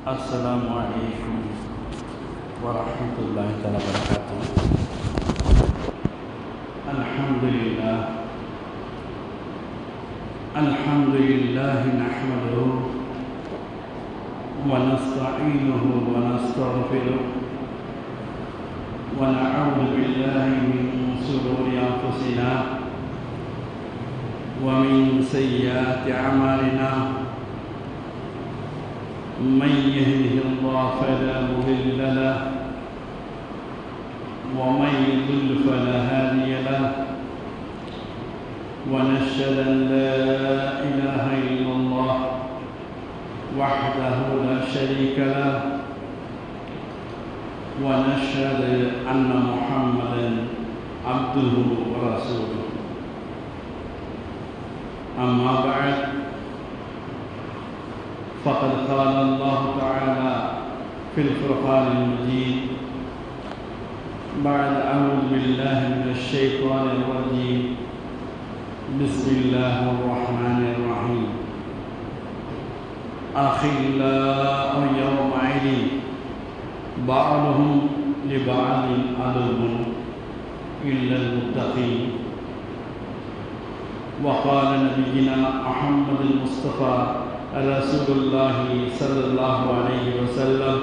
السلام عليكم ورحمة الله تعالى وبركاته. الحمد لله. الحمد لله نحمده ونستعينه ونستغفره ونعوذ بالله من شرور أنفسنا ومن سيئات أعمالنا. من يهده الله فلا مضل له ومن يضل فلا هادي له. ونشهد أن لا إله إلا الله وحده لا شريك له. ونشهد أن محمدا عبده ورسوله. أما بعد فقد قال الله تعالى في الفرقان المجيد بعد أعوذ بالله من الشيطان الرجيم. بسم الله الرحمن الرحيم. أخلاء يومئذ بعضهم لبعض عدو إلا المتقين. وقال نبينا محمد المصطفى رسول الله صلى الله عليه وسلم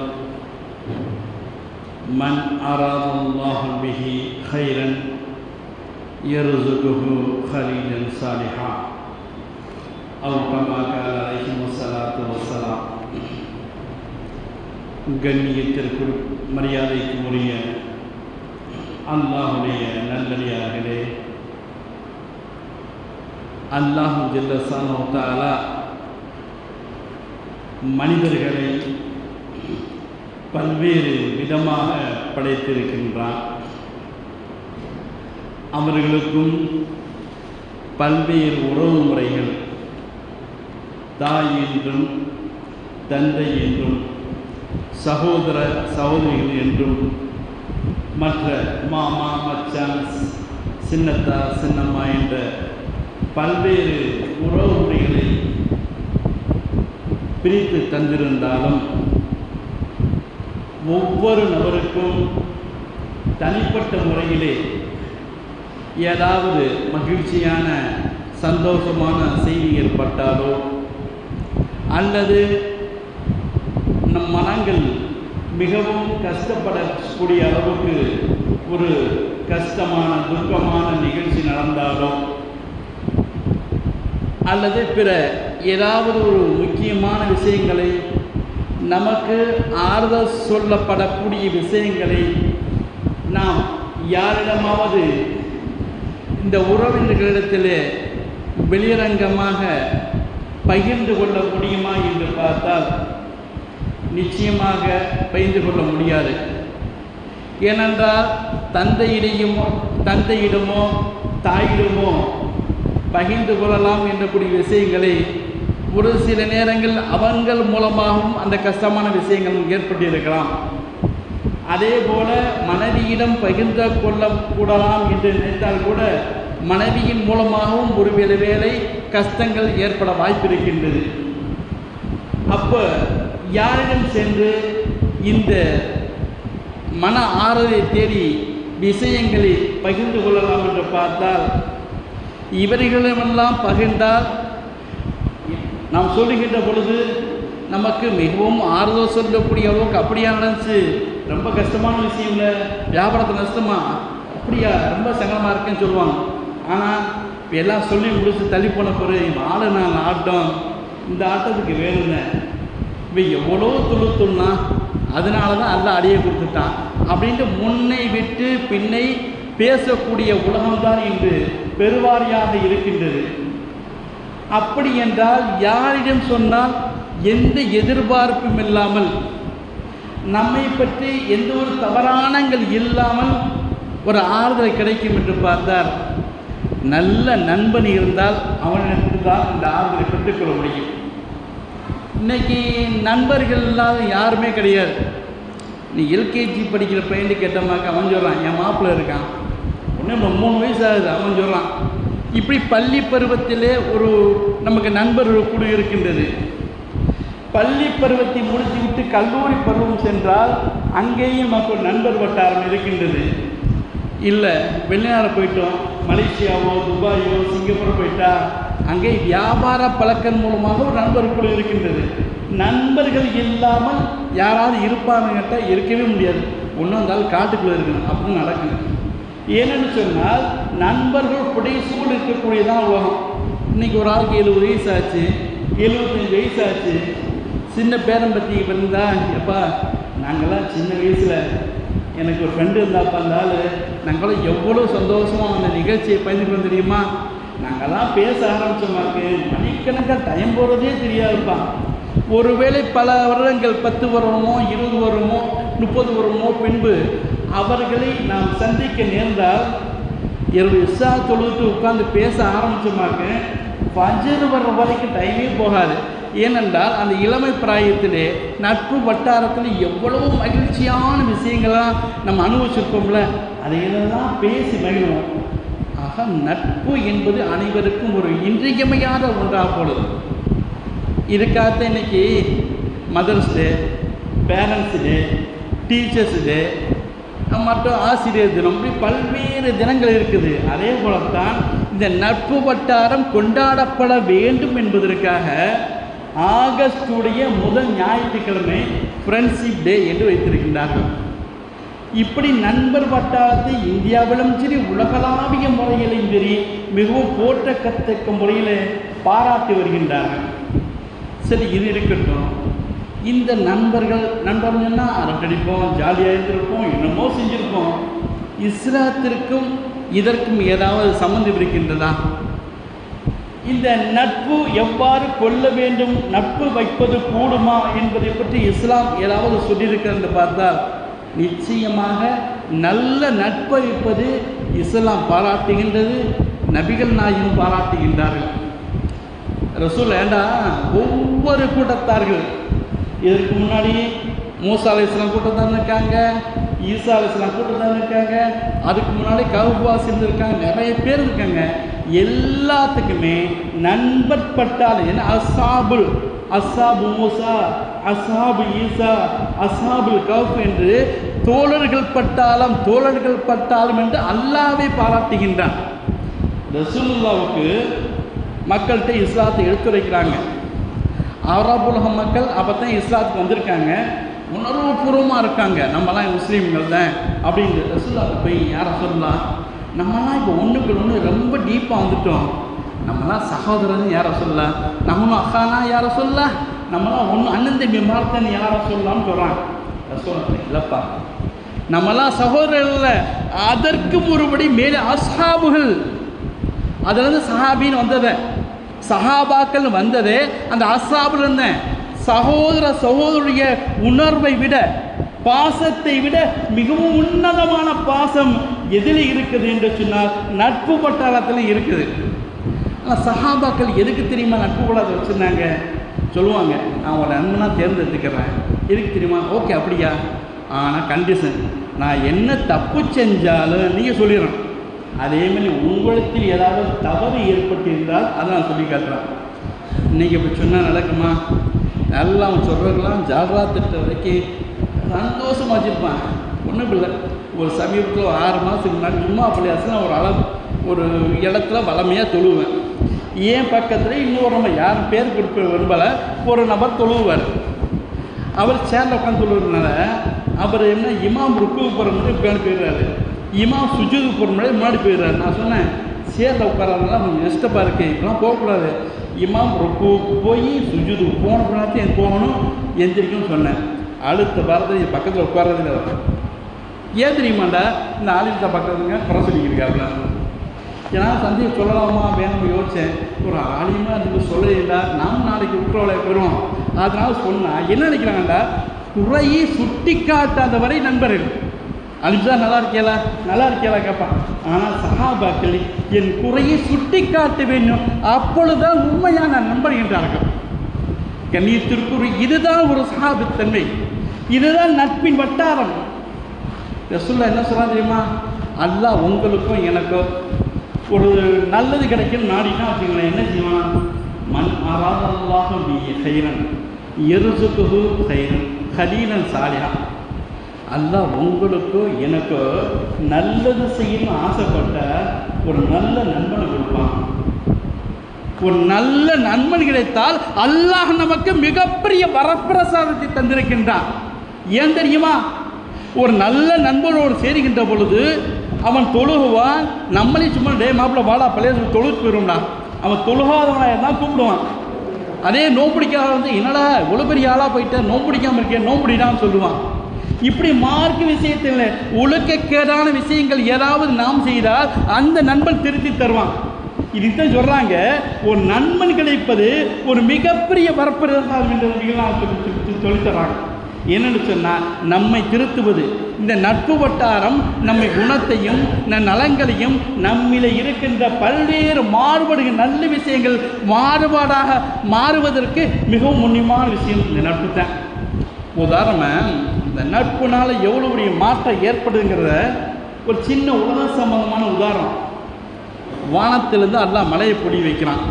من أراد الله به خيرا يرزقه خليلا صالحا أو كما قال عليه الصلاة والسلام கண்ணியத்திற்குள் மரியாதைக்கு உரிய அல்லாஹுடைய நல்லடியார்களே அல்லாஹு ஜல்லசானோ தாலா மனிதர்களை பல்வேறு விதமாக படைத்திருக்கின்றான். அவர்களுக்கும் பல்வேறு உறவு முறைகள் தாய் என்றும் தந்தை என்றும் சகோதர சகோதரிகள் என்றும் மற்ற மாமா மச்சான் சின்னத்தா சின்னம்மா என்ற பல்வேறு உறவு முறைகளை பிரித்து தந்திருந்தாலும் ஒவ்வொரு நபருக்கும் தனிப்பட்ட முறையிலே ஏதாவது மகிழ்ச்சியான சந்தோஷமான செய்தி ஏற்பட்டாலோ அல்லது நம் மனங்கள் மிகவும் கஷ்டப்படக்கூடிய அளவுக்கு ஒரு கஷ்டமான துக்கமான நிகழ்ச்சி நடந்தாலோ அல்லது பிற ஏதாவது ஒரு முக்கியமான விஷயங்களை நமக்கு ஆறுதல் சொல்லப்படக்கூடிய விஷயங்களை நாம் யாரிடமாவது இந்த உறவினர்களிடத்தில் வெளியரங்கமாக பகிர்ந்து கொள்ள முடியுமா என்று பார்த்தால் நிச்சயமாக பகிர்ந்து கொள்ள முடியாது. ஏனென்றால் தந்தையிடையுமோ தந்தையிடமோ தாயிடமோ பகிர்ந்து கொள்ளலாம் என்றக்கூடிய விஷயங்களை ஒரு சில நேரங்கள் அவங்கள் மூலமாகவும் அந்த கஷ்டமான விஷயங்கள் ஏற்பட்டிருக்கலாம். அதே போல மனைவியிடம் பகிர்ந்து கொள்ளக்கூடலாம் என்று நினைத்தால் கூட மனைவியின் மூலமாகவும் ஒரு வேலை வேலை கஷ்டங்கள் ஏற்பட வாய்ப்பிருக்கின்றது. அப்போ யாரிடம் சென்று இந்த மன ஆறுதலை தேடி விஷயங்களை பகிர்ந்து கொள்ளலாம் என்று பார்த்தால் இவர்களிடமெல்லாம் பகிர்ந்தால் நாம் சொல்லுகின்ற பொழுது நமக்கு மிகவும் ஆறுதல் சொல்லக்கூடிய அளவுக்கு அப்படியா நடந்துச்சு. ரொம்ப கஷ்டமான விஷயம் இல்லை. வியாபாரத்தில் நஷ்டமா? அப்படியா? ரொம்ப சங்கடமாக இருக்குன்னு சொல்லுவாங்க. ஆனால் இப்போ எல்லாம் சொல்லி முடிச்சு தள்ளி போன பிறகு ஆளு நான் ஆட்டம். இந்த ஆட்டத்துக்கு வேணுங்க இவன் எவ்வளோ துளுத்துன்னா அதனால தான் அல்ல அடியை கொடுத்துட்டான். அப்படின்ட்டு முன்னை விட்டு பின்னை பேசக்கூடிய உலகம்தான் இன்று பெருவாரியாக இருக்கின்றது. அப்படி என்றால் யாரிடம் சொன்னால் எந்த எதிர்பார்ப்பும் இல்லாமல் நம்மை பற்றி எந்த ஒரு தவறானங்கள் இல்லாமல் ஒரு ஆறுதலை கிடைக்கும் என்று பார்த்தால் நல்ல நண்பன் இருந்தால் அவனிடத்தில் தான் இந்த ஆறுதலை பெற்றுக்கொள்ள முடியும். இன்னைக்கு நண்பர்கள் இல்லாத யாருமே கிடையாது. நீ எல்கேஜி படிக்கிற பையன்ட்டு கேட்டமாக்க அவன் சொல்கிறான் என் மாப்பிள்ளை இருக்கான். இன்னும் மூணு வயசு ஆகுது அவன் சொல்கிறான் இப்படி பள்ளி பருவத்திலே ஒரு நமக்கு நண்பர்கள் குழு இருக்கின்றது. பள்ளி பருவத்தை முடித்துவிட்டு கல்லூரி பருவம் சென்றால் அங்கேயும் நமக்கு ஒரு நண்பர் வட்டாரம் இருக்கின்றது. இல்லை வெளிநாடு போயிட்டோம். மலேசியாவோ துபாயோ சிங்கப்பூர் போயிட்டா அங்கே வியாபார பழக்கம் மூலமாக ஒரு குழு இருக்கின்றது. நண்பர்கள் இல்லாமல் யாராவது இருப்பாங்ககிட்ட இருக்கவே முடியாது. ஒன்றும் இருந்தாலும் காட்டுக்குள்ளே இருக்கணும். அப்படின்னு நடக்கணும். ஏன்னு சொன்னால் நண்பர்கள் புடைசூழ் இருக்கக்கூடியதான் உலகம். இன்னைக்கு ஒரு ஆளுக்கு எழுபது வயசு ஆச்சு எழுபத்தஞ்சு வயசு ஆச்சு சின்ன பேரம்பத்தி இருந்தா எப்பா நாங்கள்லாம் சின்ன வயசில் எனக்கு ஒரு ஃப்ரெண்டு இருந்தாப்பா அந்த ஆள். நாங்களாம் எவ்வளோ சந்தோஷமாக அந்த நிகழ்ச்சியை பயந்துக்கிறோம் தெரியுமா? நாங்கள்லாம் பேச ஆரம்பித்தோமாக்கு மணிக்கணக்காக டைம் போகிறதே தெரியாதுப்பா. ஒருவேளை பல வருடங்கள் பத்து வருடமோ இருபது வருடமோ முப்பது வருடமோ பின்பு அவர்களை நாம் சந்திக்க நேர்ந்தால் இரவு இஷா தொழுது உட்கார்ந்து பேச ஆரம்பித்தோமாக்க ஃபஜர் வர்ற வரைக்கும் டைமே போகாது. ஏனென்றால் அந்த இளமை பிராயத்திலே நட்பு வட்டாரத்தில் எவ்வளவு மகிழ்ச்சியான விஷயங்கள்லாம் நம்ம அனுபவிச்சிருக்கோம்ல அதையெல்லாம் பேசி மகிழ்வோம். ஆக நட்பு என்பது அனைவருக்கும் ஒரு இன்றியமையாத ஒன்றாக போடுது இதுக்காக இன்னைக்கு Mother's Day Parents' Day Teachers' Day மற்றும் ஆசிரியர் தினம் இப்படி பல்வேறு தினங்கள் இருக்குது. அதே போலத்தான் இந்த நட்பு வட்டாரம் கொண்டாடப்பட வேண்டும் என்பதற்காக ஆகஸ்டுடைய முதல் ஞாயிற்றுக்கிழமை ஃப்ரெண்ட்ஷிப் டே என்று வைத்திருக்கின்றார்கள். இப்படி நண்பர் வட்டாரத்தை இந்தியாவிலும் சரி உலகளாவிய முறையிலும் சரி மிகவும் போற்றக்கத்தக்க முறையில் பாராட்டி வருகின்றார்கள். சரி இது இருக்கட்டும். இந்த நண்பர்கள் நண்பர்கள்னா அரட்டடிப்போம் ஜாலியாக இருந்திருப்போம் என்னமோ செஞ்சுருப்போம். இஸ்லாத்திற்கும் இதற்கும் ஏதாவது சம்மந்தம் இருக்கின்றதா? இந்த நட்பு எவ்வாறு கொள்ள வேண்டும் நட்பு வைப்பது கூடுமா என்பதை பற்றி இஸ்லாம் ஏதாவது சொல்லியிருக்கிறது பார்த்தால் நிச்சயமாக நல்ல நட்பு வைப்பது இஸ்லாம் பாராட்டுகின்றது நபிகள் நாயும் பாராட்டுகின்றார்கள். ரசூல் ஏண்டா ஒவ்வொரு கூட்டத்தார்கள் இதற்கு முன்னாடி மூசா அலிஸ்லாம் கூட்டம் தான் இருக்காங்க ஈசா அலிஸ்லாம் கூட்டம் தான் இருக்காங்க அதுக்கு முன்னாடி கவுபாஸ் இருந்திருக்காங்க நிறைய பேர் இருக்காங்க. எல்லாத்துக்குமே நண்பர் பட்டால் ஏன்னா அசாபுல் அசாபு மூசா அசாபு ஈசா அசாபுல் கவுப் என்று தோழர்கள் பட்டாலும் தோழர்கள் பட்டாலும் என்று அல்லாவே பாராட்டுகின்றான். ரசூலுல்லாவுக்கு மக்கள்கிட்ட இஸ்லாத்தை எடுத்துரைக்கிறாங்க. அரபுலக மக்கள் அப்போ தான் இஸ்லாத்துக்கு வந்திருக்காங்க. உணர்வுபூர்வமாக இருக்காங்க. நம்மலாம் முஸ்லீம்கள் தான் அப்படின்னு ரசூல்லாவுக்கு போய் யாரை சொல்லலாம் நம்மலாம் இப்போ ஒன்றுக்கு ஒன்று ரொம்ப டீப்பாக வந்துட்டோம். நம்மலாம் சகோதரன் யாரை சொல்லலாம் நம்மளும் அக்கானா யாரை சொல்ல நம்மளாம் ஒன்று அண்ணன் தம்பி மார்த்தன் யாரை சொல்லலாம்னு சொல்கிறான் ரசோலத்தில் இல்லைப்பா. நம்மலாம் சகோதரர்கள் அதற்கு ஒருபடி மேலே அசாபுகள் அதில் வந்து சஹாபின்னு வந்தது. சஹாபாக்கள் வந்ததே அந்த அசாபில் இருந்தேன் சகோதர சகோதரிய உணர்வை விட பாசத்தை விட மிகவும் உன்னதமான பாசம் எதில் இருக்குது என்று சொன்னால் நட்பு பட்டாளத்தில் இருக்குது. ஆனால் சஹாபாக்கள் எதுக்கு தெரியுமா நட்பு கூடாது வச்சுருந்தாங்க? சொல்லுவாங்க நான் உங்களை நண்பனாக தேர்ந்தெடுத்துக்கிறேன். எதுக்கு தெரியுமா? ஓகே அப்படியா? ஆனால் கண்டிஷன் நான் என்ன தப்பு செஞ்சாலும் நீங்கள் சொல்லிடுறேன் அதே மாதிரி உங்களுக்கு ஏதாவது தவறு ஏற்பட்டிருந்தால் அதை நான் சொல்லி காட்டுறேன். இன்றைக்கி இப்படி சொன்னால் நடக்குமா? நல்லா அவன் சொல்கிறதெல்லாம் ஜாகிரா திட்ட வரைக்கும் சந்தோஷமாக வச்சுருப்பான். ஒன்றும் இல்லை. ஒரு சமீபத்தில் ஒரு ஆறு மாதத்துக்கு முன்னாடி சும்மா அப்படி நான் ஒரு அளவு ஒரு இடத்துல வளமையாக தொழுவேன். ஏன் பக்கத்தில் இன்னொரு நம்ம யார் பேர் கொடுப்ப விரும்பலை ஒரு நபர் தொழுவார். அவர் சேரில் உட்காந்து தொழுவதுனால அவர் என்ன இமாம் ருக்கு போகிற மாதிரி பேர் போயிடுறாரு இமாம் சுஜூது போகிற மாதிரி முன்னாடி போயிடுறாரு. நான் சொன்னேன் சேரில் உட்காரதுனால கொஞ்சம் நெஸ்டப்பாக இருக்குது இப்பெல்லாம் போகக்கூடாது. இமாம் ருக்கு போய் சுஜூது போன பின்னாடி எனக்கு போகணும் எந்திரிக்கும்னு சொன்னேன். அடுத்த வாரத்தில் என் பக்கத்தில் உட்காரதில்லை ஏன் தெரியுமாண்டா இந்த ஆளுத்த பக்கத்துங்க குறை சொல்லிக்கிருக்காருல ஏன்னா சந்தையை சொல்லலாமா வேணும் யோசித்தேன் ஒரு ஆலியமாக இருந்து சொல்லலைடா நாம் நாளைக்கு உற்றவளை பெறுவோம். அதனால சொன்னா என்ன நினைக்கிறாங்கடா குறையை சுட்டி காட்டாத வரை நண்பர்கள். அலிப்சா நல்லா இருக்கியலா நல்லா இருக்கியலா கேட்பான் ஆனால் சகாபாக்கள் என் குறையை சுட்டி காட்ட வேண்டும். அப்பொழுதுதான் உண்மையான நண்பர் என்றார்கள். கண்ணியத்திற்குரிய இதுதான் ஒரு சகாபித்தன்மை இதுதான் நட்பின் வட்டாரம். ரசுல்லா என்ன சொல்கிறான் தெரியுமா? அல்லாஹ் உங்களுக்கும் எனக்கும் ஒரு நல்லது கிடைக்கும். நாடினா வச்சுங்களேன் என்ன செய்வான்? மண் அராதல்லாக பிய எருசுக்கு கயிறு ஹலீலன் சாலியா அல்லா உங்களுக்கும் எனக்கோ நல்லது செய்யணும்னு ஆசைப்பட்ட ஒரு நல்ல நண்பனை கொடுப்பான். ஒரு நல்ல நண்பன் கிடைத்தால் அல்லாஹ் நமக்கு மிகப்பெரிய வரப்பிரசாதத்தை தந்திருக்கின்றான். ஏன் தெரியுமா? ஒரு நல்ல நண்பனோடு சேருகின்ற பொழுது அவன் தொழுகுவான். நம்மளே சும்மா டே மாப்பிள்ள வாடா பழைய தொழுக்கு போயிடும்டா அவன் தொழுகாதவனாக தான் கூப்பிடுவான். அதே நோம்பிடிக்காத வந்து என்னடா இவ்வளோ பெரிய ஆளாக போயிட்டேன் நோம்பிடிக்காமல் இருக்கேன் நோம்பிடிடான்னு சொல்லுவான். இப்படி மார்க்க விஷயத்தில் ஒழுக்கக்கேடான விஷயங்கள் ஏதாவது நாம் செய்தால் அந்த நண்பன் திருத்தி தருவான். இதுதான் சொல்றாங்க. ஒரு நண்பன் கிடைப்பது ஒரு மிகப்பெரிய வரப்பிரசாதம் என்ற நபிகள் சொல்லி என்னன்னு சொன்னால் நம்மை திருத்துவது. இந்த நட்பு வட்டாரம் நம்மை குணத்தையும் ந- நலங்களையும் நம்மிலே இருக்கின்ற பல்வேறு மாறுபாடுகள் நல்ல விஷயங்கள் மாறுபாடாக மாறுவதற்கு மிகவும் முன்னியமான விஷயம் இந்த நட்பு தான் உதாரணமாக இந்த நட்புனால் எவ்வளோ பெரிய மாற்றம் ஏற்படுதுங்கிறத ஒரு சின்ன உலக சம்பந்தமான உதாரணம். வானத்திலேருந்து அல்லாஹ் மலையை பொடி வைக்கிறான்.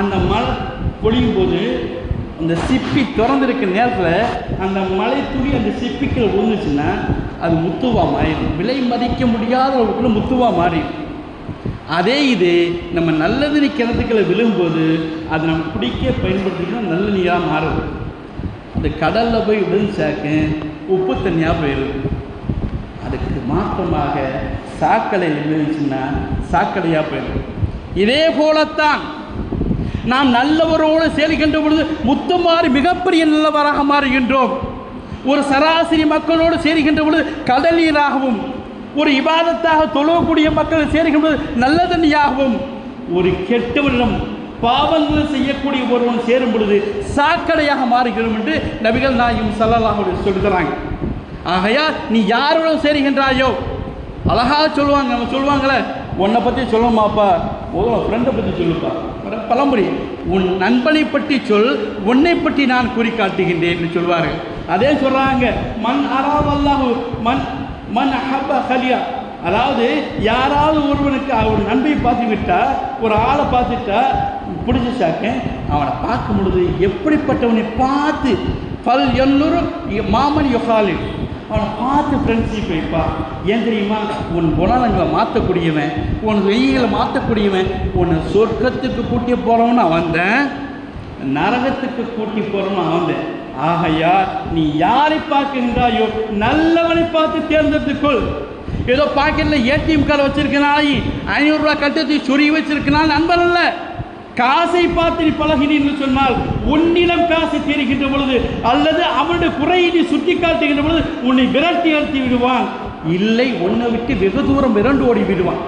அந்த மழை பொழியும் போது அந்த சிப்பி திறந்திருக்க நேரத்தில் அந்த மலை துளி அந்த சிப்பிக்குள்ள விழுந்துச்சுன்னா அது முத்துவா மாறிடும். விலை மதிக்க முடியாத அளவுக்குள்ள முத்துவா மாறிடும். அதே இது நம்ம நல்லது கிணத்துக்களை விழும்போது அது நம்ம குடிக்க பயன்படுத்திக்கணும் நல்ல நீராக மாறுது இந்த கடலில் போய் விழுந்துச்சாக்க உப்பு தண்ணியாக போயிடும் அதுக்கு மாற்றமாக சாக்கடை விழுந்துச்சுன்னா சாக்கடையாக போயிடும் இதே போலத்தான் நாம் நல்லவரோடு சேர்கின்ற பொழுது முத்துமாறி மிகப்பெரிய நல்லவராக மாறுகின்றோம். ஒரு சராசரி மக்களோடு சேருகின்ற பொழுது கடலீராகவும் ஒரு இபாதத்தாக தொழக்கூடிய மக்கள் சேருகின்ற பொழுது நல்ல தண்ணியாகவும் ஒரு கெட்டவனிடம் பாவங்களை செய்யக்கூடிய ஒருவன் சேரும் பொழுது சாக்கடையாக மாறுகிறோம் என்று நபிகள் நாயும் சல்லல்லாஹு சொல்லுகிறாங்க ஆகையா நீ யாரோட சேருகின்றாயோ? அழகா சொல்லுவாங்க நம்ம சொல்லுவாங்களே உன்னை பற்றி சொல்லணுமாப்பா முதல்ல ஃப்ரெண்டை பற்றி சொல்லுப்பா. பழமொழி உன் நண்பனை பற்றி சொல். உன்னை பற்றி நான் குறி காட்டுகின்றேன் என்று சொல்வார்கள் அதே சொல்கிறாங்க மண் அறாவல்லாஹு மண் மண் அஹப்ப ஹலியா. அதாவது யாராவது ஒருவனுக்கு ஒரு நண்பை பார்த்து விட்டா ஒரு ஆளை பார்த்துட்டா பிடிச்சிச்சாக்க அவனை பார்க்கும் பொழுது எப்படிப்பட்டவனை பார்த்து பல் எல்லோரும் மாமன் யொகாலி. அவனை பார்த்து ஃப்ரெண்ட்ஷிப் வைப்பா. ஏன் தெரியுமா? உன் குணங்களை மாற்றக்கூடியவன் உன் வெயிகளை மாற்றக்கூடியவன் உன்னை சொர்க்கத்துக்கு கூட்டி போகிறவன் அவன் நரகத்துக்கு கூட்டி போகிறவன் அவன் ஆகையா நீ யாரை பார்க்கின்றாயோ நல்லவனை பார்த்து தேர்ந்தெடுத்துக்கொள் ஏதோ பாக்கெட்டில் ஏடிஎம் கார்டு வச்சிருக்கனாலே ஐநூறுரூவா கட்டத்தை சுருகி வச்சிருக்கனால நண்பன் அல்ல. காசை பார்த்து நீ என்று சொன்னால் உன்னிடம் காசு தெரிகின்ற பொழுது அல்லது அவனுடைய குறையை நீ சுட்டி காட்டுகின்ற பொழுது உன்னை விரட்டி அழுத்தி விடுவான். இல்லை உன்னை விட்டு வெகு தூரம் விரண்டு ஓடி விடுவான்.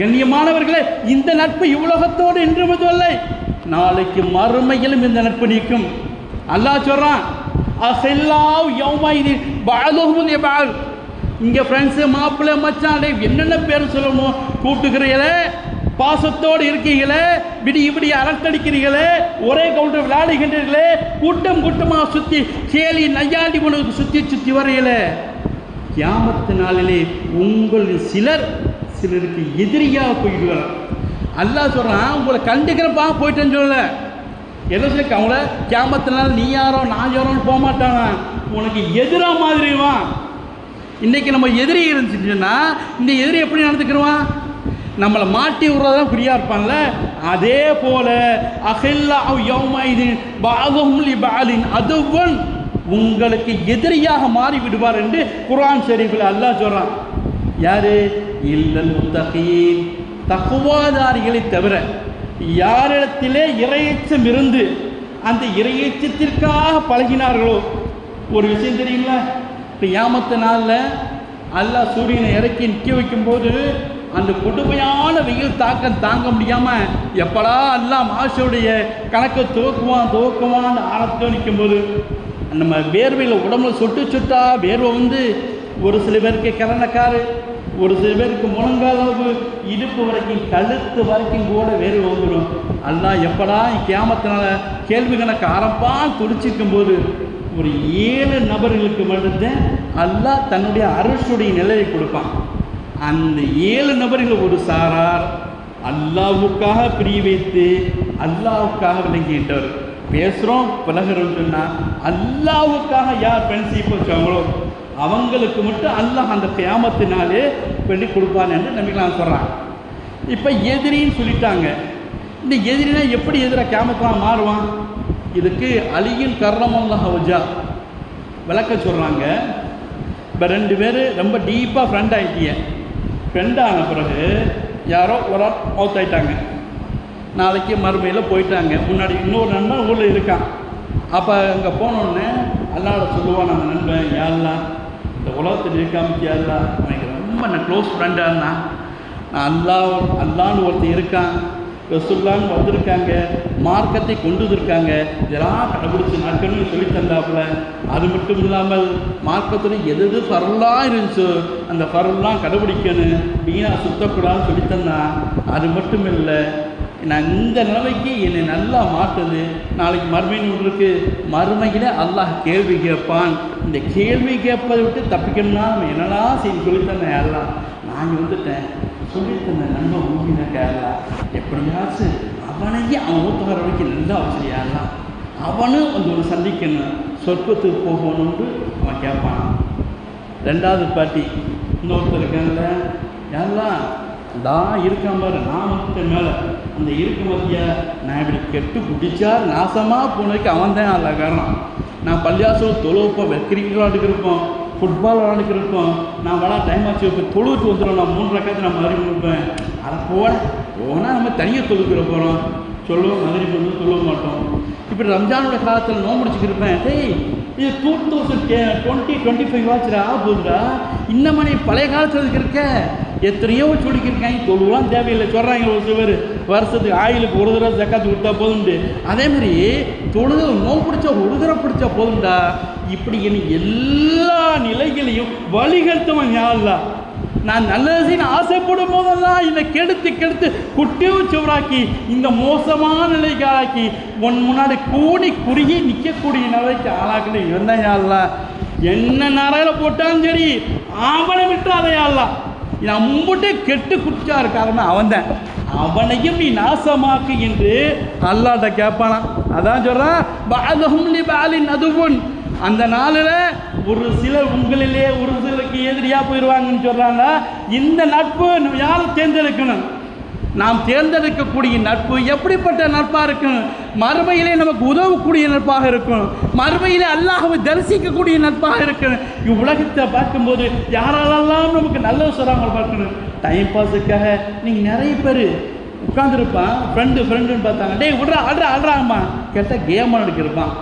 கண்ணியமானவர்களே இந்த நட்பு இவ்வுலகத்தோடு என்றுவதில்லை நாளைக்கு மறுமையிலும் இந்த நட்பு நீக்கும். அல்லாஹ் சொல்றான் அசெல்லாவ் யௌமாயிதி பாலுஹும் பால் இங்கே ஃப்ரெண்ட்ஸு மாப்பிள்ளை மச்சான் என்னென்ன பேர் சொல்லணுமோ கூப்பிட்டுக்கிறீங்களே பாசத்தோடு இருக்கீங்களே விடி இப்படி அரட்டடிக்கிறீங்களே ஒரே கவுண்டர் விளையாடுகின்றீர்களே கூட்டம் கூட்டமாக சுற்றி கேலி நையாண்டி உனக்கு சுற்றி சுற்றி வரையில கியாமத்து நாளிலே உங்கள் சிலர் சிலருக்கு எதிரியாக போயிடுவார். அல்லா சொல்கிறான் உங்களை கண்டுக்கிறப்பா போயிட்டேன்னு சொல்லலை. என்ன சொல்லி அவங்கள கேமத்தினால நீ யாரோ நான் யாரோன்னு போக மாட்டானா உனக்கு எதிராக மாதிரிவான் இன்றைக்கி நம்ம எதிரி இருந்துச்சுன்னா இந்த எதிரி எப்படி நடந்துக்கிடுவான் நம்மளை மாட்டி விடுறதான் ஃப்ரீயாக இருப்பான்ல? அதே போல அகில்லா யௌமைதின் பாகம் பாலின் அதுவன். உங்களுக்கு எதிரியாக மாறி விடுவார் என்று குரான் ஷெரீஃபில் அல்லாஹ் சொல்கிறான் யாரு? இல்லல் முத்தகீன். தகுவாதாரிகளை தவிர யாரிடத்திலே இரையச்சம் இருந்து அந்த இரையச்சத்திற்காக பழகினார்களோ? ஒரு விஷயம் தெரியுங்களா? இப்போ நாளில் அல்லாஹ் சூரியனை இறக்கி நிற்க வைக்கும்போது அந்த கொடுமையான வெயில் தாக்கம் தாங்க முடியாமல் எப்படா எல்லாம் மாஷுடைய கணக்கை துவக்குவான் துவக்குவான்னு ஆரத்தோ நிற்கும்போது நம்ம வேர்வையில் உடம்புல சொட்டு சொட்டா வேர்வை வந்து ஒரு சில பேருக்கு கிரணக்காரு ஒரு சில பேருக்கு முழங்காலவு அளவு இடுப்பு வரைக்கும் கழுத்து வரைக்கும் கூட வேறு வந்துடும். அல்லா எப்படா கேமத்தினால கேள்வி கணக்கு ஆரம்பான் துடிச்சிருக்கும் போது ஒரு ஏழு நபர்களுக்கு மட்டும்தான் அல்லாஹ் தன்னுடைய அரசுடைய நிலையை கொடுப்பான். அந்த ஏழு நபர்கள் ஒரு சாரார் அல்லாவுக்காக பிரிய வைத்து அல்லாவுக்காக விளங்குகின்றவர் பேசுகிறோம் பழகிறோம் சொன்னால் அல்லாவுக்காக யார் ஃப்ரெண்ட்ஷிப் வச்சாங்களோ அவங்களுக்கு மட்டும் அல்லாஹ் அந்த கியாமத்தினாலே பண்ணி கொடுப்பான் என்று நம்பிக்கலாம் சொல்கிறாங்க இப்போ எதிரின்னு சொல்லிட்டாங்க. இந்த எதிரினா எப்படி எதிராக கேமத்தான் மாறுவான்? இதுக்கு அலியின் கர்ணமல்லாஹ் ஹவுஜா விளக்க சொல்கிறாங்க இப்போ ரெண்டு பேர் ரொம்ப டீப்பாக ஃப்ரெண்ட் ஆகிட்டீங்க ஃப்ரெண்ட் ஆன பிறகு யாரோ ஒரு ஆள் அவுத் ஆகிட்டாங்க நாளைக்கு மறுமையில் போயிட்டாங்க. முன்னாடி இன்னொரு நண்பன் ஊரில் இருக்கான். அப்போ அங்கே போனோடனே அல்லாட சொல்லுவான் அந்த நண்பன் யாரெல்லாம்? இந்த உலகத்தில் இருக்காம அவனுக்கு எனக்கு ரொம்ப நான் க்ளோஸ் ஃப்ரெண்டாக இருந்தான். நான் அல்லா அல்லான்னு ஒருத்தன் இருக்கான். ரசுல்லான்னு வந்திருக்காங்க. மார்க்கத்தை கொண்டு வந்திருக்காங்க. இதெல்லாம் கடைபிடிச்சி நாட்கள்னு சொல்லி தந்தாப்புல. அது மட்டும் இல்லாமல் மார்க்கத்தில் எது எது ஃபரலாக இருந்துச்சோ அந்த ஃபரல்லாம் கடைபிடிக்கணும். வீணாக சுத்தக்கூடாதுன்னு சொல்லி தந்தான். அது மட்டும் இல்லை நான் இந்த நிலைமைக்கு என்னை நல்லா மாற்றுது. நாளைக்கு மறுமையின் ஒன்று மறுமையில் அல்லாஹ் கேள்வி கேட்பான். இந்த கேள்வி கேட்பதை விட்டு தப்பிக்கணும்னா நம்ம என்னெல்லாம் செய்ய சொல்லித்தந்தேன் எல்லாம் நான் வந்துட்டேன். சொல்லித்தந்த நண்பன் ஊங்கின கேரளா. எப்படியாச்சும் அவனையே அவன் ஊத்த வர வரைக்கும் நல்லா அவசியம் அவனும் வந்து ஒரு சந்திக்கணும். சொற்பத்துக்கு போகணும்னு அவன் கேட்பான் ரெண்டாவது பாட்டி இன்னொருத்தர் இருக்காங்கல்ல? யாரெல்லாம்? தான் இருக்கான் பாரு. நான் வந்துட்டேன் மேலே. அந்த இருக்கு மத்தியா நான் இப்படி கெட்டு பிடிச்சா நாசமாக போனதுக்கு அவன் தான் அதில் காரணம். நான் பள்ளியாசம் தொழுவப்போம் கிரிக்கெட் விளாண்டுக்கிருப்போம் ஃபுட்பால் விளாண்டுக்கிருப்போம் நான் விளாட டைம் ஆச்சு இப்போ தொழுவுக்கு வந்துடும் நான் மூணு ரக்கத்தை நான் மாதிரி கொடுப்பேன் அதை போட போனால் நம்ம தனியாக தொழுக்கிற போகிறோம் சொல்லுவோம் மதுரை வந்து சொல்ல மாட்டோம். இப்படி ரம்ஜானோட காலத்தில் நோம்பு முடிச்சுக்கிருப்பேன் டேய் இது two thousand twenty twenty five ஆச்சுடா போகுதுடா. இன்னும் நீ பழைய காலத்தில் இருக்க. எத்தனையோ சொல்லிக்கிருக்காங்க. தொழுவலாம் தேவையில்லை சொல்கிறாங்க ஒரு சிலர். வருஷத்துக்கு ஆயிலுக்கு ஒரு தடவை ஜக்காத்து கொடுத்தா போதும்ண்டு. அதே மாதிரி தொழுது நோய் பிடிச்சா ஒரு தடவை பிடிச்சா போதும்டா. இப்படி எனக்கு எல்லா நிலைகளையும் வழிகெடுத்தவன் யாருலா நான் நல்லதுன்னு ஆசைப்படும் போதெல்லாம் என்னை கெடுத்து கெடுத்து குட்டியும் சுவராக்கி இந்த மோசமான நிலைக்கு ஆளாக்கி உன் முன்னாடி கூடி குறுகி நிற்கக்கூடிய நிலைக்கு ஆளாக்கணும் இவன் தான் என்ன நரையில் போட்டாலும் சரி அவனை விட்டு யாழ்லாம் நான் மும்பிட்டு கெட்டு குடிச்சா இருக்காருன்னு அவன் தான் அவனையும் நீ நாசமாக்கு என்று அல்லாட்ட கேட்பானான் அதான் சொல்கிறான் பாலஹும் பாலின் அதுவும் அந்த நாளில் ஒரு சிலர் உங்களிலே ஒரு சிலருக்கு எதிரியாக போயிடுவாங்கன்னு சொல்கிறாங்க இந்த நட்பு நம்ம யாரும் தேர்ந்தெடுக்கணும்? நாம் தேர்ந்தெடுக்கக்கூடிய நட்பு எப்படிப்பட்ட நட்பாக இருக்கணும்? மறுமையிலே நமக்கு உதவக்கூடிய நட்பாக இருக்கும். மறுமையிலே அல்லாஹவை தரிசிக்கக்கூடிய நட்பாக இருக்கும். இவ்வுலகத்தை பார்க்கும்போது யாராலெல்லாம் நமக்கு நல்லது சொல்கிறாங்க பார்க்கணும். டைம் பாஸுக்காக நீங்கள் நிறைய பேர் உட்காந்துருப்பான் ஃப்ரெண்டு ஃப்ரெண்டுன்னு பார்த்தாங்க. டேய் விட்றா ஆடுறா ஆடுறாங்கம்மா கேட்டால் கேம் இருப்பான்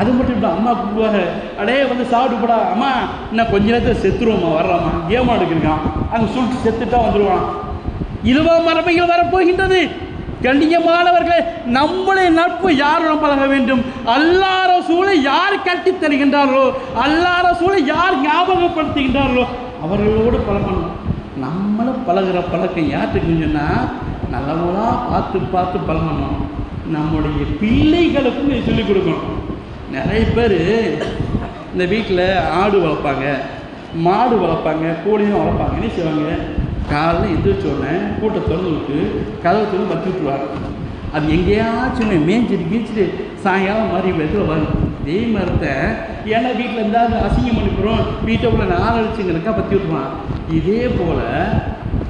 அது மட்டும் இல்லை அம்மா கூப்பிடுவாங்க. அடே வந்து சாப்பிட்டு போடா. அம்மா இன்னும் கொஞ்ச நேரத்தில் செத்துருவோம்மா வர்றாம்மா. கேம் ஆடுக்கிருக்கான் அங்கே சுட்டு செத்துட்டா வந்துடுவான் இதுவா மரபைகள் வரப்போகின்றது? கண்ணியமானவர்களே நம்முடைய நட்பு யாருடன் பழக வேண்டும்? அல்லார சூழலை யார் கட்டி தருகின்றார்களோ அல்லார சூழலை யார் ஞாபகப்படுத்துகின்றார்களோ அவர்களோடு பழகணும். நம்மளும் பழகுற பழக்கம் யார்ட்டுக்குன்னு சொன்னால் நல்லவங்களாக பார்த்து பார்த்து பழகணும். நம்முடைய பிள்ளைகளுக்கும் இதை சொல்லிக் கொடுக்கணும். நிறைய பேர் இந்த வீட்டில் ஆடு வளர்ப்பாங்க மாடு வளர்ப்பாங்க கோழியும் வளர்ப்பாங்கன்னு செய்வாங்க. காலைல எந்திரிச்ச கூட்டை திறந்து விட்டு கதவை திறந்து வச்சு விட்டுருவார். அது எங்கேயாச்சும் மேய்ஞ்சிட்டு கீச்சிட்டு சாயங்காலம் மாதிரி இடத்துல வரும் இதே மரத்தை ஏன்னா வீட்டில் இருந்தால் அசிங்கம் பண்ணிக்கிறோம். வீட்டை உள்ள நாள் பற்றி விட்டுருவான். இதே போல்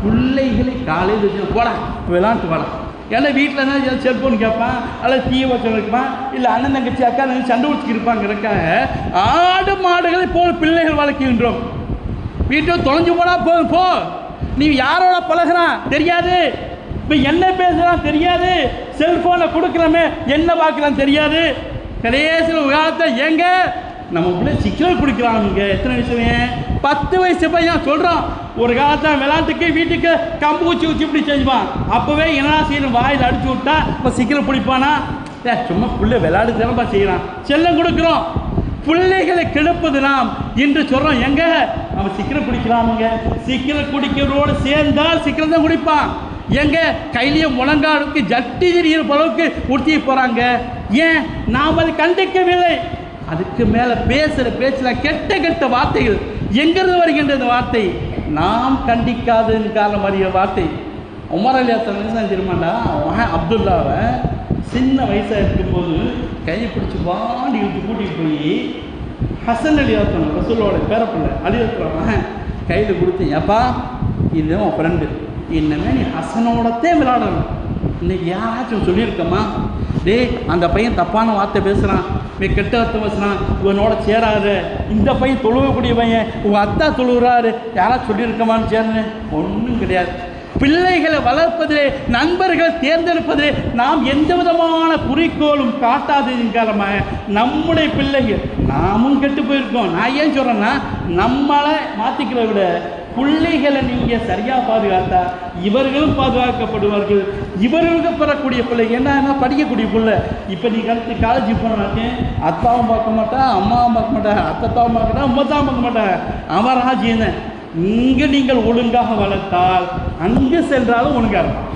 பிள்ளைகளை காலையில் வச்சு போடா விளாண்டு வாடா. ஏன்னா வீட்டில் என்ன ஏதாவது செல்ஃபோன் கேட்பான் அல்லது தீய வச்சு வைப்பான் இல்லை அண்ணன் தங்கச்சி அக்கா தங்கச்சி சண்டை வச்சுக்கு இருப்பாங்கிறக்காக ஆடு மாடுகளை போல் பிள்ளைகள் வளர்க்கின்றோம். வீட்டை தொலைஞ்சு போனால் போதும் போ. நீ யாரோட பழகுறான் தெரியாது. இப்போ என்ன பேசுகிறான் தெரியாது. செல்ஃபோனை கொடுக்குறமே என்ன பார்க்குறான் தெரியாது. கடைசியில் ஒரு காலத்தை எங்க நம்ம பிள்ளை கொடுக்குறான் குடிக்கிறானுங்க எத்தனை வயசுவன் பத்து வயசு பையன் சொல்கிறான் ஒரு காலத்தை விளாண்டுக்கு வீட்டுக்கு கம்பு ஊச்சி ஊச்சி இப்படி செஞ்சுப்பான். அப்போவே என்னடா செய்யணும்? வாயில் அடிச்சு விட்டா இப்போ சிக்கலை பிடிப்பானா? ஏ சும்மா பிள்ளை விளையாடு செய்கிறான் செல்லம் கொடுக்குறோம். பிள்ளைகளை கெடுப்பது நாம் என்று சொல்கிறோம் எங்க? நம்ம சீக்கிரம் குடிக்கலாமுங்க சீக்கிரம் குடிக்கிறோடு சேர்ந்தால் சீக்கிரம் தான் குடிப்பான். எங்க? கையிலேயே முழங்காலுக்கு ஜட்டி தெரிகிற அளவுக்கு உடுத்தி போகிறாங்க ஏன்? நாம் அதை கண்டிக்கவில்லை. அதுக்கு மேலே பேசுகிற பேச்சில் கெட்ட கெட்ட வார்த்தைகள். எங்கிருந்து வருகின்ற இந்த வார்த்தை? நாம் கண்டிக்காதுன்னு காரணம் வருகிற வார்த்தை. உமர் அலி அத்தனை தெரியுமாண்டா அவன் அப்துல்லாவை. சின்ன வயசாக இருக்கும்போது கையை பிடிச்சி வாடி விட்டு கூட்டிகிட்டு போய் ஹசன் அலி அர்த்தம் ரசூலோட பேரப்பிள்ளை அலி அர்த்தம் கையில் கொடுத்து ஏப்பா இது உன் ஃப்ரெண்டு இன்னமே நீ ஹசனோடத்தே விளையாடணும். இன்னைக்கு யாராச்சும் சொல்லியிருக்கம்மா டேய் அந்த பையன் தப்பான வார்த்தை பேசுகிறான் நீ கெட்ட வார்த்தை பேசுகிறான் இவனோட சேராத. இந்த பையன் தொழுவக்கூடிய பையன். உங்கள் அத்தா தொழுகிறாரு யாராச்சும் சொல்லியிருக்கமான்னு சேர்ந்து? ஒன்றும் கிடையாது. பிள்ளைகளை வளர்ப்பதிலே நண்பர்கள் தேர்ந்தெடுப்பதிலே நாம் எந்த விதமான குறிக்கோளும் காட்டாததின் காரணமாக நம்முடைய பிள்ளைகள் நாமும் கெட்டு போயிருக்கோம். நான் ஏன் சொல்கிறேன்னா நம்மளை மாற்றிக்கிறத விட பிள்ளைகளை நீங்கள் சரியாக பாதுகாத்தா இவர்களும் பாதுகாக்கப்படுவார்கள். இவர்களுக்கு பெறக்கூடிய பிள்ளை என்ன படிக்கக்கூடிய பிள்ளை. இப்போ நீ கருத்து காலேஜ் போனாக்கே அத்தாவும் பார்க்க மாட்டா அம்மாவும் பார்க்க மாட்டா அத்தத்தாவும் பார்க்க மாட்டா உம்மத்தாவும் பார்க்க மாட்டா அவன் ராஜ்யம் இங்கே நீங்கள் ஒழுங்காக வளர்த்தால் அங்கே சென்றாலும் ஒழுங்காக இருக்கும்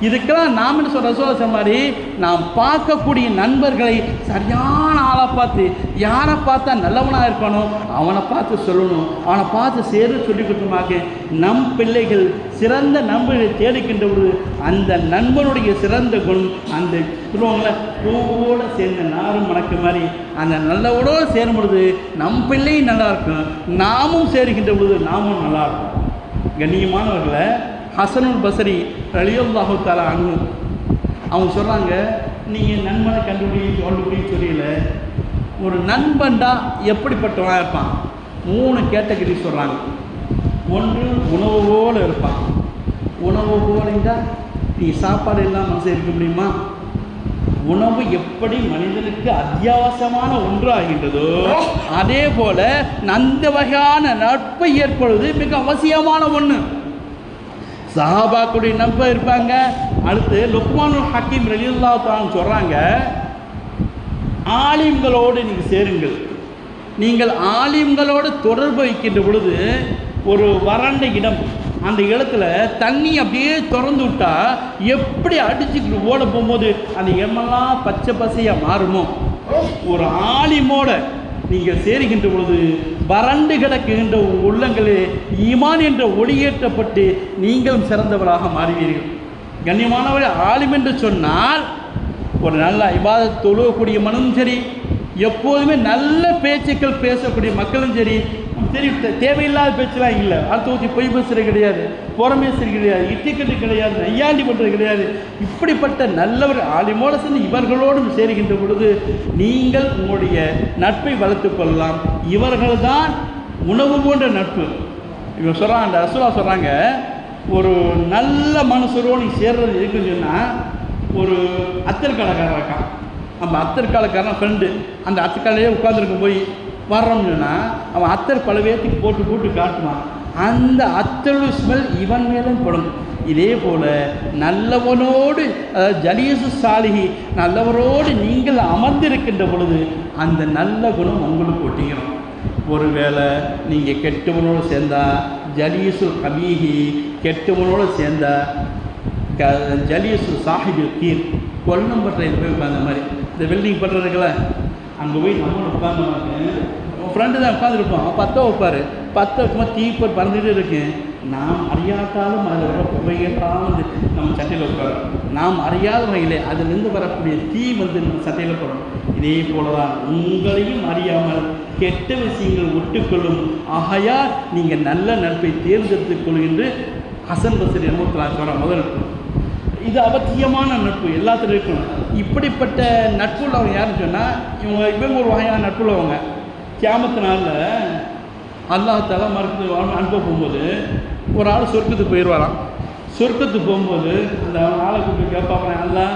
இதுக்கெல்லாம் நாம் என்ன சொல்கிற சொல்ல மாதிரி நாம் பார்க்கக்கூடிய நண்பர்களை சரியான ஆளை பார்த்து யாரை பார்த்தா நல்லவனாக இருக்கணும் அவனை பார்த்து சொல்லணும். அவனை பார்த்து சேர சொல்லி கொடுத்தமாக நம் பிள்ளைகள் சிறந்த நண்பர்களை தேடிக்கின்ற பொழுது அந்த நண்பனுடைய சிறந்த குணம் அந்த சொல்லுவாங்களே பூவோடு சேர்ந்த நாரும் மணக்க மாதிரி அந்த நல்லவோடு சேரும் பொழுது நம் பிள்ளையும் நல்லா இருக்கும். நாமும் சேருகின்ற பொழுது நாமும் நல்லா இருக்கும். கண்ணியமானவர்களை ஹசனுல் பசரி ரலியுல்லாஹு தாலா அனு அவங்க சொல்கிறாங்க நீங்கள் நண்பனை கண்டுபிடி கண்டுபிடி தெரியல ஒரு நண்பன்டா எப்படிப்பட்டவனாக இருப்பான்? மூணு கேட்டகரி சொல்கிறாங்க ஒன்று உணவு இருப்பான். உணவு போலீங்க நீ சாப்பாடு இல்லாமல் மனசு இருக்க முடியுமா? உணவு எப்படி மனிதனுக்கு அத்தியாவசியமான ஒன்றாகின்றதோ அதே போல அந்த வகையான நட்பை ஏற்படுவது மிக அவசியமான ஒன்று சஹாபாக்குடைய நம்ப இருப்பாங்க. அடுத்து லுக்மானுல் ஹக்கீம் ரலியுல்லா தான் சொல்கிறாங்க ஆலிம்களோடு நீங்கள் சேருங்கள். நீங்கள் ஆலிம்களோடு தொடர்பு வைக்கின்ற பொழுது ஒரு வறண்ட இடம் அந்த இடத்துல தண்ணி அப்படியே திறந்து விட்டா எப்படி அடிச்சுக்கிட்டு ஓட போகும்போது அந்த எம்மெல்லாம் பச்சை பசையாக மாறுமோ? ஒரு ஆலிமோட நீங்கள் சேருகின்ற பொழுது வறண்டு கிடக்குகின்ற உள்ளங்களே ஈமான் என்ற ஒளியேற்றப்பட்டு நீங்களும் சிறந்தவராக மாறுவீர்கள். கண்ணியமானவர் ஆலிம் என்று சொன்னால் ஒரு நல்ல இபாதத் தொழுவக்கூடிய மனும் சரி எப்போதுமே நல்ல பேச்சுக்கள் பேசக்கூடிய மக்களும் சரி சரி தேவையில்லாத பேச்செல்லாம் இல்லை. அடுத்த ஊற்றி பொய் பேசுறது கிடையாது. புறம் பேசுறது கிடையாது. இட்டிக்கட்டு கிடையாது. நையாண்டி பண்ணுறது கிடையாது. இப்படிப்பட்ட நல்லவர் ஆலிமோட சேர்ந்து இவர்களோடும் சேருகின்ற பொழுது நீங்கள் உங்களுடைய நட்பை வளர்த்துக் கொள்ளலாம். இவர்கள்தான் உணவு போன்ற நட்பு. இவன் சொல்கிறான் அந்த ரசூலா சொல்கிறாங்க ஒரு நல்ல மனுஷரோடு நீ சேர்றது இருக்குன்னு சொன்னால் ஒரு அத்தர் கடைக்காரன் இருக்கான். நம்ம அத்தர் கடைக்காரன் ஃப்ரெண்டு அந்த அத்தர் உட்காந்துருக்கும் போய் வர்றோம்னா அவன் அத்தர் பல பேர்த்துக்கு போட்டு போட்டு காட்டுவான். அந்த அத்தரோட ஸ்மெல் இவன் மேலும் படும். இதே போல் நல்லவனோடு அதாவது சாலிகி நல்லவரோடு நீங்கள் அமர்ந்திருக்கின்ற பொழுது அந்த நல்ல குணம் உங்களுக்கு ஒட்டிக்கிறோம் ஒருவேளை நீங்கள் கெட்டவனோடு சேர்ந்தா ஜலியசு கபீகி கெட்டவனோடு சேர்ந்தா க ஜலியசு சாஹிபு கீர் கொல்லம்பட்டில் போய் உட்காந்த மாதிரி. இந்த வெல்டிங் பண்ணுறதுக்குல அங்கே போய் நம்மளும் உட்கார்ந்த உன் ஃப்ரெண்டு தான் உட்காந்துருப்பான் பத்த வைப்பார். பற்ற வைக்கும்போது தீப்பர் பறந்துகிட்டு இருக்கேன். நாம் அறியாட்டாலும் அதில் வர புகையெல்லாம் வந்து நம்ம சட்டையில் உட்காரும். நாம் அறியாத வகையிலே அதிலிருந்து வரக்கூடிய தீ வந்து நம்ம சட்டையில் போடணும் இதே போல தான் உங்களையும் அறியாமல் கெட்ட விஷயங்கள் ஒட்டுக்கொள்ளும் ஆகையால் நீங்கள் நல்ல நட்பை தேர்ந்தெடுத்துக் கொள்கின்ற ஹசன் பசரி அனுமத்தலா சொல்கிற முதல் இது அவசியமான நட்பு எல்லாத்துலையும் இருக்கணும். இப்படிப்பட்ட நட்பு உள்ளவங்க யாருன்னு சொன்னால் இவங்க இவங்க ஒரு வகையான நட்புள்ளவங்க. கியாமத்து நாளில் அல்லாஹால மறுத்து அனுப்ப போகும்போது ஒரு ஆள் சொர்க்கத்துக்கு போயிடுவாராம் சொர்க்கத்துக்கு போகும்போது அந்த ஆளை கூப்பிட்டு கேட்பாங்க அல்லா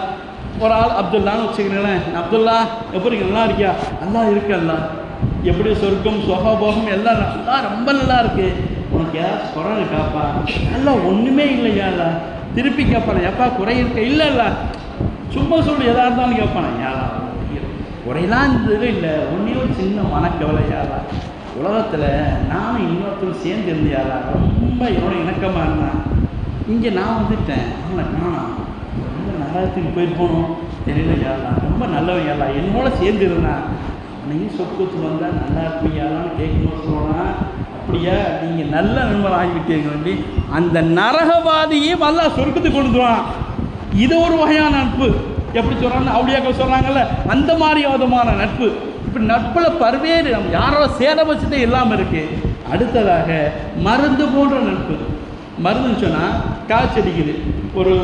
ஒரு ஆள் அப்துல்லான்னு வச்சுக்கிறேன் அப்துல்லா எப்படி நல்லா இருக்கியா? நல்லா இருக்கு அல்லா எப்படி சொர்க்கம் சுகபோகம் எல்லாம் நல்லா ரொம்ப நல்லா இருக்குது உனக்கு ஏதாவது குறை இருக்காப்பா நல்லா ஒன்றுமே இல்லையாலா திருப்பி கேட்பானே எப்பா குறை இருக்க? இல்லை இல்லை. சும்மா சொல்லு எதா இருந்தாலும் கேட்பானே. யாரா குறையெல்லாம் இருந்தது இல்லை. ஒன்றே ஒரு சின்ன மனக்கவலை யாரா உலகத்தில் நானும் இன்னொருத்தரும் சேர்ந்து இருந்தியாரா ரொம்ப என்னோட இணக்கமாக இருந்தான். இங்கே நான் வந்துட்டேன். அவனை காணும் ரொம்ப நரகத்துக்கு போயிட்டு போகணும். தெரியல யாரா ரொம்ப நல்லவன் யாரா என்னோட சேர்ந்து இருந்தான். நீ சொத்துக்கு வந்தால் நல்லா இருப்பீங்களான்னு கேட்கணும்னு சொன்னால் அப்படியா? நீங்கள் நல்ல நண்பர் ஆகிவிட்டீங்க வேண்டி அந்த நரகவாதியே நல்லா சொர்க்கத்துக்கு கொண்டு வருவான் இது ஒரு வகையான நட்பு. எப்படி சொல்கிறாங்க அவளியாக்கள் சொல்கிறாங்கல்ல அந்த மாதிரி விதமான நட்பு. இப்படி நட்பில் பல்வேறு நம்ம யாரோட சேர வச்சுட்டே இல்லாமல் இருக்குது அடுத்ததாக மருந்து போன்ற நட்பு. மருந்துன்னு சொன்னால் காய்ச்சடிக்குது ஒரு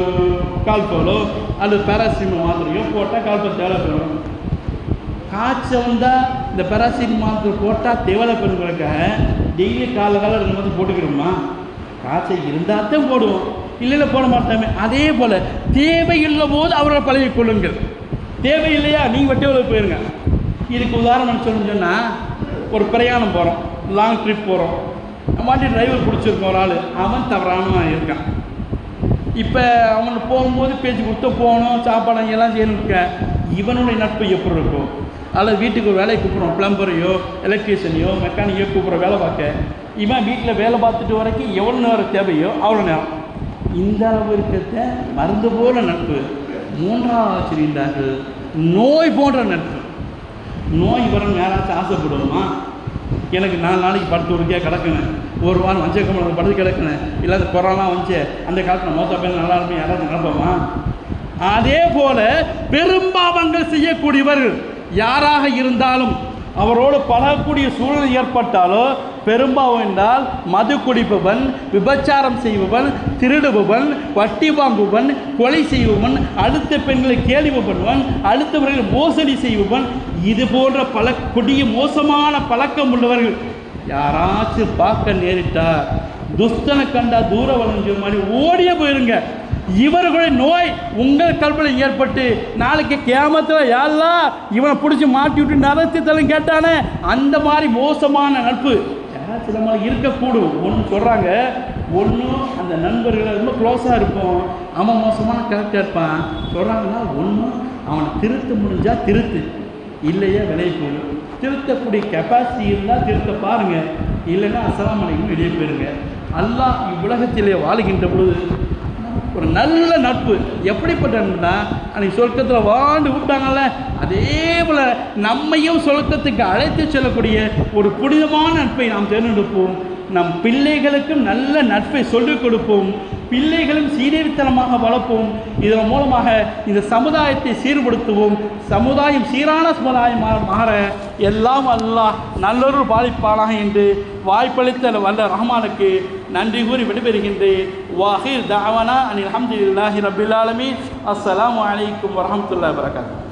கால்போலோ அல்லது பேராசிமோ மாதிரியோ போட்டால் கால்பல் தேவைப்படும். காய்ச்சல் வந்தால் இந்த பெராசிட் போட்டால் தேவலை பெண்களுக்காக டெய்லி காலை காலை ரெண்டு வந்து போட்டுக்கிறோமா காய்ச்சல் இருந்தால் தான் போடுவோம். இல்லைல்ல போட மாட்டோமே. அதே போல் தேவையில்லை போது அவரை பழகி கொள்ளுங்கள். தேவையில்லையா? நீங்கள் வெட்டியில் போயிருங்க. இதுக்கு உதாரணம் சொல்லணும்னு சொன்னால் ஒரு பிரயாணம் போகிறோம் லாங் ட்ரிப் போகிறோம் மாட்டி டிரைவர் பிடிச்சிருக்கோம் ஒரு ஆள். அவன் தவறானவன் இருக்கான் இப்போ அவனுக்கு போகும்போது பேச்சு கொடுத்து போகணும் சாப்பாடு எல்லாம் செய்யணும் இருக்க. இவனுடைய நட்பு எப்படி இருக்கும்? அல்லது வீட்டுக்கு ஒரு வேலையை கூப்பிட்றோம் பிளம்பரையோ எலக்ட்ரீஷியனையோ மெக்கானிக்கோ கூப்பிட்ற வேலை பார்க்க இவன் வீட்டில் வேலை பார்த்துட்டு வரைக்கும் எவ்வளோ நேரம் தேவையோ அவ்வளோ நேரம். இந்த அளவு இருக்கிறத மருந்து போல நட்பு. மூன்றாவது சொல்லியிருந்தார்கள் நோய் போன்ற நட்பு. நோய் வரும் யாராச்சும் ஆசைப்படுவோமா? எனக்கு நாலு நாளைக்கு படுத்து உருக்கியா கிடக்குனேன் ஒரு வாரம் வஞ்ச கம்பளம் படுத்து கிடக்குனேன் அந்த கொரோனா வந்துச்சு. அந்த காலத்தில் மொத்த பேர் நல்லா இருப்பேன். யாராவது நடப்போமா? அதே போல பெரும்பாவங்கள் செய்யக்கூடியவர்கள். யாராக இருந்தாலும் அவரோடு பழகக்கூடிய சூழ்நிலை ஏற்பட்டாலோ பெரும்பாவம் என்றால் மது குடிப்பவன் விபச்சாரம் செய்பவன் திருடுபவன் வட்டி வாங்குபவன் கொலை செய்பவன் அடுத்த பெண்களை கேள்வி பண்ணுவன் அடுத்தவர்கள் மோசடி செய்பவன் இது போன்ற பல கொடிய மோசமான பழக்கம் உள்ளவர்கள் யாராச்சும் பார்க்க நேரிட்டா துஸ்தனை கண்டா தூர வளைஞ்ச மாதிரி ஓடியே போயிருங்க. இவர்களுடைய நோய் உங்கள் கல்வியில் ஏற்பட்டு நாளைக்கு கேமத்தில் யாரெல்லாம் இவனை பிடிச்சி மாட்டி விட்டு நரத்தி கேட்டானே? அந்த மாதிரி மோசமான நட்பு சில மாதிரி இருக்கக்கூடும். ஒன்று சொல்கிறாங்க ஒன்றும் அந்த நண்பர்கள் ரொம்ப க்ளோஸாக இருப்போம். அவன் மோசமான கரெக்டாக இருப்பான். சொல்கிறாங்கன்னா ஒன்றும் அவனை திருத்த முடிஞ்சால் திருத்து. இல்லையே விலை போகும் திருத்தக்கூடிய கெப்பாசிட்டி இருந்தால் திருத்த பாருங்க. இல்லைன்னா அசலாமலைக்கும் வெளியே போயிருங்க. அல்லாஹ் இவ்வுலகத்திலே வாழுகின்ற பொழுது ஒரு நல்ல நட்பு. எப்படிப்பட்ட நட்புனா அன்னைக்கு சொர்க்கத்தில் வாழ்ந்து விட்டாங்கல்ல அதே போல் நம்மையும் சொர்க்கத்துக்கு அழைத்து செல்லக்கூடிய ஒரு புனிதமான நட்பை நாம் தேர்ந்தெடுப்போம். நம் பிள்ளைகளுக்கும் நல்ல நட்பை சொல்லிக் கொடுப்போம். பிள்ளைகளும் சீரழித்தனமாக வளர்ப்போம். இதன் மூலமாக இந்த சமுதாயத்தை சீர்படுத்துவோம். சமுதாயம் சீரான சமுதாயமாக மாற எல்லாம் அல்லாஹ் நல்லொரு பாதிப்பானாக என்று வாய்ப்பளித்த வல்ல ரஹ்மானுக்கு நன்றி கூறி விடைபெறுகின்றேன். வாஹிர் தாவனா அனில் அஹமதுல்லாஹி ரபில் ஆலமீன். அஸ்ஸலாமு அலைக்கும் வரமத்துல்லா வரகாத்து